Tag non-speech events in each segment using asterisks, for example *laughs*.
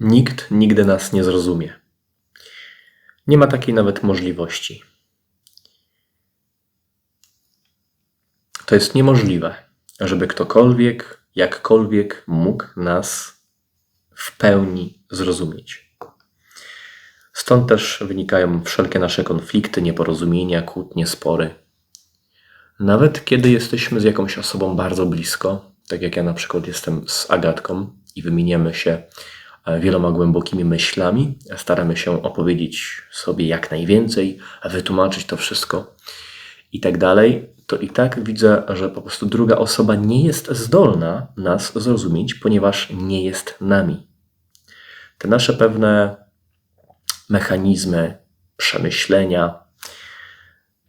Nikt nigdy nas nie zrozumie. Nie ma takiej nawet możliwości. To jest niemożliwe, żeby ktokolwiek, jakkolwiek mógł nas w pełni zrozumieć. Stąd też wynikają wszelkie nasze konflikty, nieporozumienia, kłótnie, spory. Nawet kiedy jesteśmy z jakąś osobą bardzo blisko, tak jak ja na przykład jestem z Agatką i wymieniamy się wieloma głębokimi myślami, staramy się opowiedzieć sobie jak najwięcej, wytłumaczyć to wszystko i tak dalej, to i tak widzę, że po prostu druga osoba nie jest zdolna nas zrozumieć, ponieważ nie jest nami. Te nasze pewne mechanizmy, przemyślenia,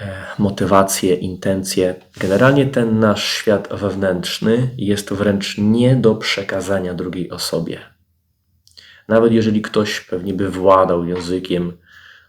e, motywacje, intencje, generalnie ten nasz świat wewnętrzny jest wręcz nie do przekazania drugiej osobie. Nawet jeżeli ktoś pewnie by władał językiem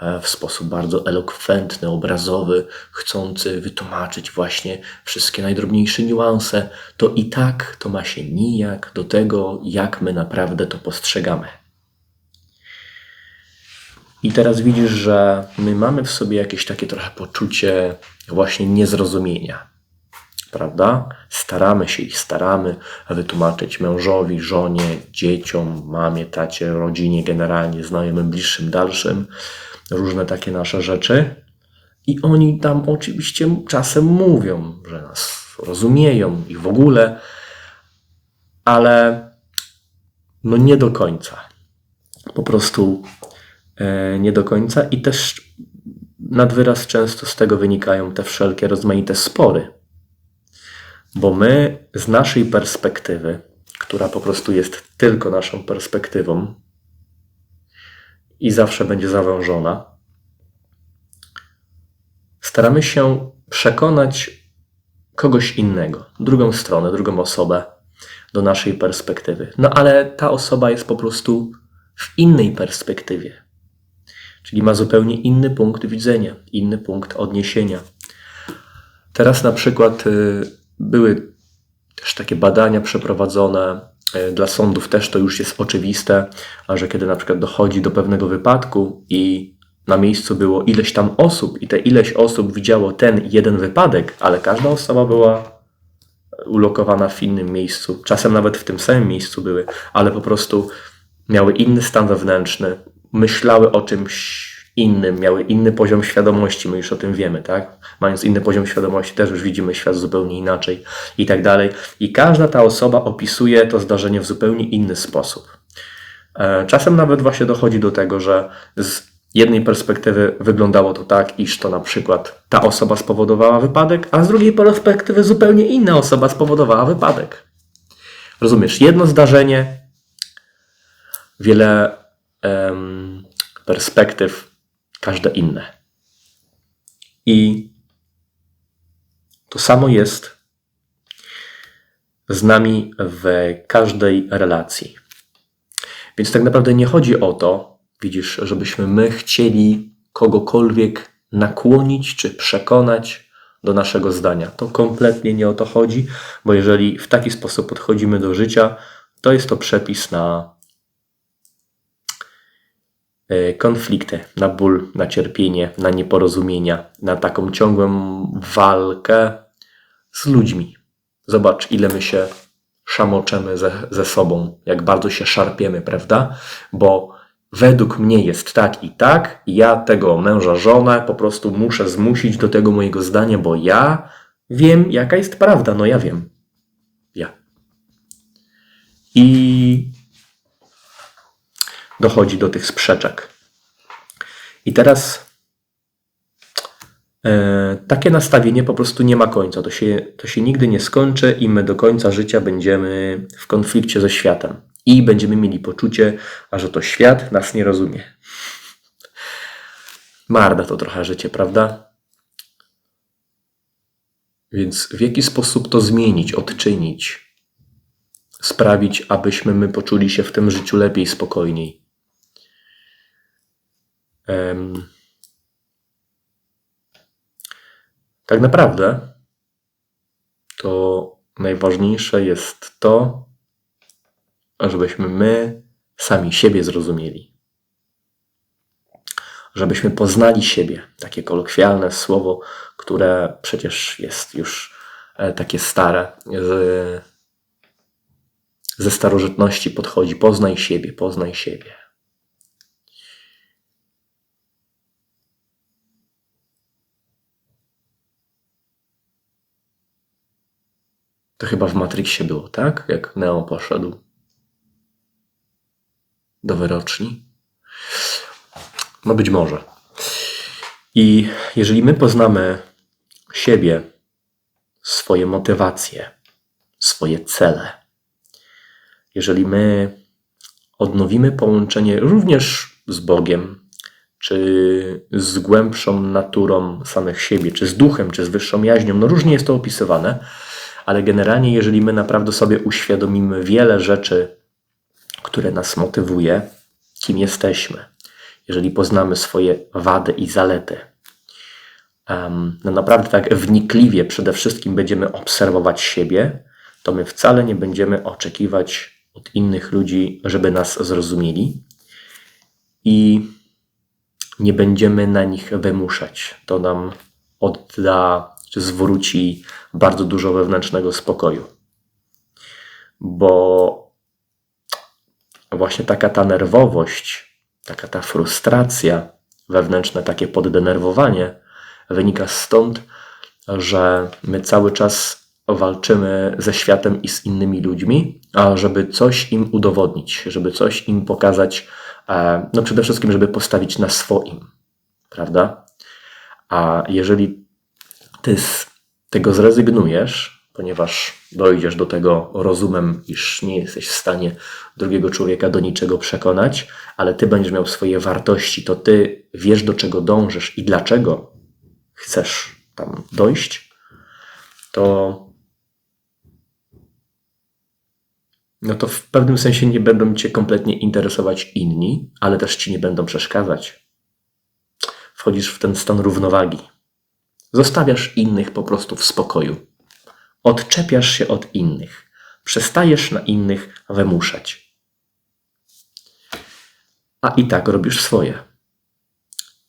E, w sposób bardzo elokwentny, obrazowy, chcący wytłumaczyć właśnie wszystkie najdrobniejsze niuanse, to i tak to ma się nijak do tego, jak my naprawdę to postrzegamy. I teraz widzisz, że my mamy w sobie jakieś takie trochę poczucie właśnie niezrozumienia. Prawda? Staramy się i staramy wytłumaczyć mężowi, żonie, dzieciom, mamie, tacie, rodzinie, generalnie znajomym, bliższym, dalszym, różne takie nasze rzeczy. I oni tam oczywiście czasem mówią, że nas rozumieją i w ogóle, ale no nie do końca. Po prostu e, nie do końca i też nad wyraz często z tego wynikają te wszelkie rozmaite spory. Bo my z naszej perspektywy, która po prostu jest tylko naszą perspektywą, i zawsze będzie zawężona. Staramy się przekonać kogoś innego, drugą stronę, drugą osobę do naszej perspektywy. No ale ta osoba jest po prostu w innej perspektywie. Czyli ma zupełnie inny punkt widzenia, inny punkt odniesienia. Teraz na przykład y, były też takie badania przeprowadzone E, dla sądów też to już jest oczywiste, że kiedy na przykład dochodzi do pewnego wypadku i na miejscu było ileś tam osób i te ileś osób widziało ten jeden wypadek, ale każda osoba była ulokowana w innym miejscu, czasem nawet w tym samym miejscu były, ale po prostu miały inny stan wewnętrzny, myślały o czymś innym, miały inny poziom świadomości, my już o tym wiemy, tak? Mając inny poziom świadomości, też już widzimy świat zupełnie inaczej i tak dalej. I każda ta osoba opisuje to zdarzenie w zupełnie inny sposób. E, czasem nawet właśnie dochodzi do tego, że z jednej perspektywy wyglądało to tak, iż to na przykład ta osoba spowodowała wypadek, a z drugiej perspektywy zupełnie inna osoba spowodowała wypadek. Rozumiesz, jedno zdarzenie, wiele um, perspektyw każde inne. I to samo jest z nami w każdej relacji. Więc tak naprawdę nie chodzi o to, widzisz, żebyśmy my chcieli kogokolwiek nakłonić czy przekonać do naszego zdania. To kompletnie nie o to chodzi, bo jeżeli w taki sposób podchodzimy do życia, to jest to przepis na konflikty, na ból, na cierpienie, na nieporozumienia, na taką ciągłą walkę z ludźmi. Zobacz, ile my się szamoczemy ze, ze sobą, jak bardzo się szarpiemy, prawda? Bo według mnie jest tak i tak, ja tego męża, żonę po prostu muszę zmusić do tego mojego zdania, bo ja wiem, jaka jest prawda. No ja wiem. Ja. I dochodzi do tych sprzeczek. I teraz e, takie nastawienie po prostu nie ma końca. To się, to się nigdy nie skończy i my do końca życia będziemy w konflikcie ze światem. I będziemy mieli poczucie, a że to świat nas nie rozumie. Marda to trochę życie, prawda? Więc w jaki sposób to zmienić, odczynić, sprawić, abyśmy my poczuli się w tym życiu lepiej, spokojniej? Tak naprawdę to najważniejsze jest to, żebyśmy my sami siebie zrozumieli. Żebyśmy poznali siebie. Takie kolokwialne słowo, które przecież jest już e, takie stare. Z, ze starożytności podchodzi. Poznaj siebie, poznaj siebie. To chyba w Matrixie było, tak? Jak Neo poszedł do wyroczni. No być może. I jeżeli my poznamy siebie, swoje motywacje, swoje cele, jeżeli my odnowimy połączenie również z Bogiem, czy z głębszą naturą samych siebie, czy z duchem, czy z wyższą jaźnią, no różnie jest to opisywane, ale generalnie, jeżeli my naprawdę sobie uświadomimy wiele rzeczy, które nas motywuje, kim jesteśmy, jeżeli poznamy swoje wady i zalety, no naprawdę tak wnikliwie przede wszystkim będziemy obserwować siebie, to my wcale nie będziemy oczekiwać od innych ludzi, żeby nas zrozumieli i nie będziemy na nich wymuszać. To nam odda zwróci bardzo dużo wewnętrznego spokoju. Bo właśnie taka ta nerwowość, taka ta frustracja wewnętrzne, takie poddenerwowanie wynika stąd, że my cały czas walczymy ze światem i z innymi ludźmi, żeby coś im udowodnić, żeby coś im pokazać, e, no przede wszystkim, żeby postawić na swoim, prawda? A jeżeli ty z tego zrezygnujesz, ponieważ dojdziesz do tego rozumem, iż nie jesteś w stanie drugiego człowieka do niczego przekonać, ale ty będziesz miał swoje wartości, to ty wiesz, do czego dążysz i dlaczego chcesz tam dojść, to no to w pewnym sensie nie będą cię kompletnie interesować inni, ale też ci nie będą przeszkadzać. Wchodzisz w ten stan równowagi. Zostawiasz innych po prostu w spokoju. Odczepiasz się od innych. Przestajesz na innych wymuszać. A i tak robisz swoje.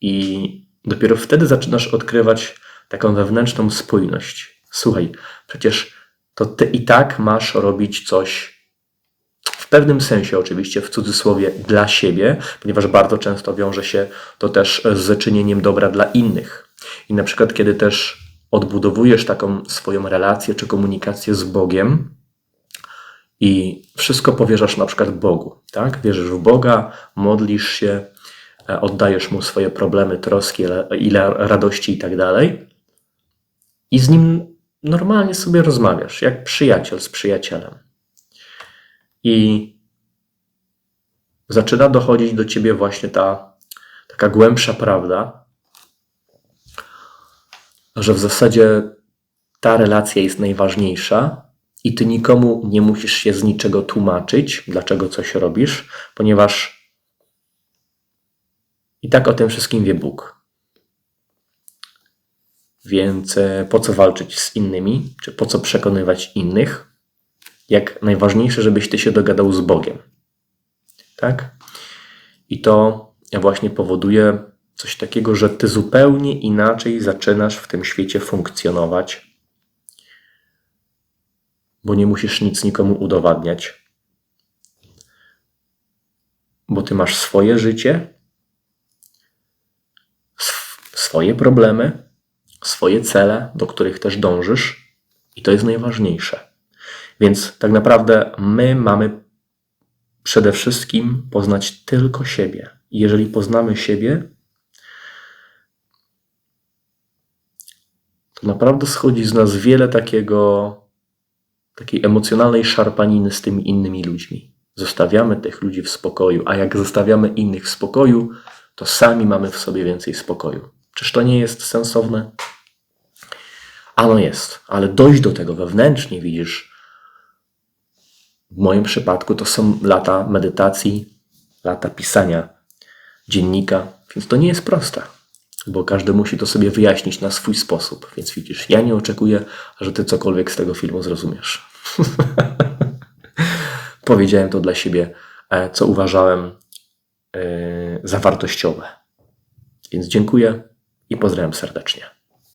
I dopiero wtedy zaczynasz odkrywać taką wewnętrzną spójność. Słuchaj, przecież to ty i tak masz robić coś w pewnym sensie, oczywiście w cudzysłowie, dla siebie, ponieważ bardzo często wiąże się to też z czynieniem dobra dla innych. I na przykład, kiedy też odbudowujesz taką swoją relację czy komunikację z Bogiem i wszystko powierzasz na przykład Bogu, tak? Wierzysz w Boga, modlisz się, e, oddajesz mu swoje problemy, troski, ile radości i tak dalej. I z nim normalnie sobie rozmawiasz, jak przyjaciel z przyjacielem. I zaczyna dochodzić do ciebie właśnie ta taka głębsza prawda, że w zasadzie ta relacja jest najważniejsza i ty nikomu nie musisz się z niczego tłumaczyć, dlaczego coś robisz, ponieważ i tak o tym wszystkim wie Bóg. Więc e, po co walczyć z innymi, czy po co przekonywać innych, jak najważniejsze, żebyś ty się dogadał z Bogiem. Tak? I to właśnie powoduje Coś takiego, że ty zupełnie inaczej zaczynasz w tym świecie funkcjonować, bo nie musisz nic nikomu udowadniać, bo ty masz swoje życie, swoje problemy, swoje cele, do których też dążysz, i to jest najważniejsze. Więc tak naprawdę my mamy przede wszystkim poznać tylko siebie. Jeżeli poznamy siebie, naprawdę schodzi z nas wiele takiego, takiej emocjonalnej szarpaniny z tymi innymi ludźmi. Zostawiamy tych ludzi w spokoju, a jak zostawiamy innych w spokoju, to sami mamy w sobie więcej spokoju. Czyż to nie jest sensowne? Ano jest, ale dojść do tego wewnętrznie, widzisz. W moim przypadku to są lata medytacji, lata pisania dziennika, więc to nie jest proste bo każdy musi to sobie wyjaśnić na swój sposób. Więc widzisz, ja nie oczekuję, że ty cokolwiek z tego filmu zrozumiesz. *laughs* Powiedziałem to dla siebie e, co uważałem e, za wartościowe. Więc dziękuję i pozdrawiam serdecznie.